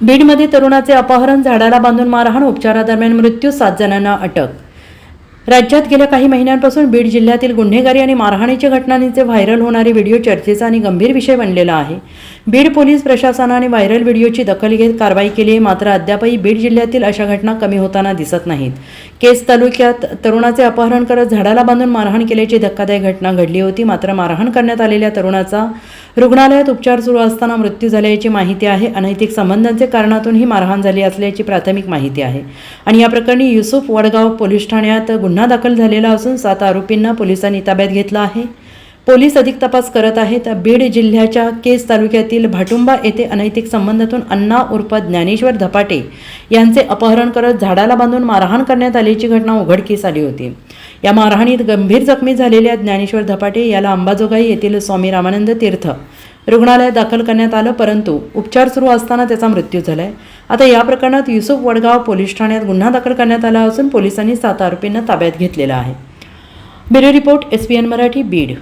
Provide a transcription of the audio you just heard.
बीडमध्ये तरुणाचे अपहरण झाडाला बांधून मारहाण उपचारादरम्यान मृत्यू सात जणांना अटक. राज्यात गेल्या काही महिन्यांपासून बीड जिल्ह्यातील गुन्हेगारी आणि मारहाणीच्या घटनांचे व्हायरल होणारे व्हिडिओ चर्चेचा आणि गंभीर विषय बनलेला आहे. बीड पोलीस प्रशासनाने व्हायरल व्हिडिओची दखल घेत कारवाई केली आहे. मात्र अद्यापही बीड जिल्ह्यातील अशा घटना कमी होताना दिसत नाहीत. केस तालुक्यात तरुणाचे अपहरण करत झाडाला बांधून मारहाण केल्याची धक्कादायक घटना घडली होती. मात्र मारहाण करण्यात आलेल्या तरुणाचा रुग्णालयात उपचार सुरू असताना मृत्यू झाल्याची माहिती आहे. अनैतिक संबंधांचे कारणातून ही मारहाण झाली असल्याची प्राथमिक माहिती आहे. आणि या प्रकरणी युसुफ वडगाव पोलीस ठाण्यात गुन्हा दाखल झालेला असून सात आरोपींना पोलिसांनी ताब्यात घेतलं आहे. पोलीस अधिक तपास करत आहेत. बीड जिल्ह्याच्या केस तालुक्यातील भाटुंबा येथे अनैतिक संबंधातून अण्णा उर्फ ज्ञानेश्वर धपाटे यांचे अपहरण करत झाडाला बांधून मारहाण करण्यात आल्याची घटना उघडकीस आली होती. या मारहाणीत गंभीर जखमी झालेल्या ज्ञानेश्वर धपाटे याला अंबाजोगाई येथील स्वामी रामानंद तीर्थ रुग्णालयात दाखल करण्यात आलं परंतु उपचार सुरू असताना त्याचा मृत्यू झालाय. आता या प्रकरणात युसुफ वडगाव पोलीस ठाण्यात गुन्हा दाखल करण्यात आला असून पोलिसांनी सात आरोपींना ताब्यात घेतलेला आहे. Bureau report S P N Marathi Beed.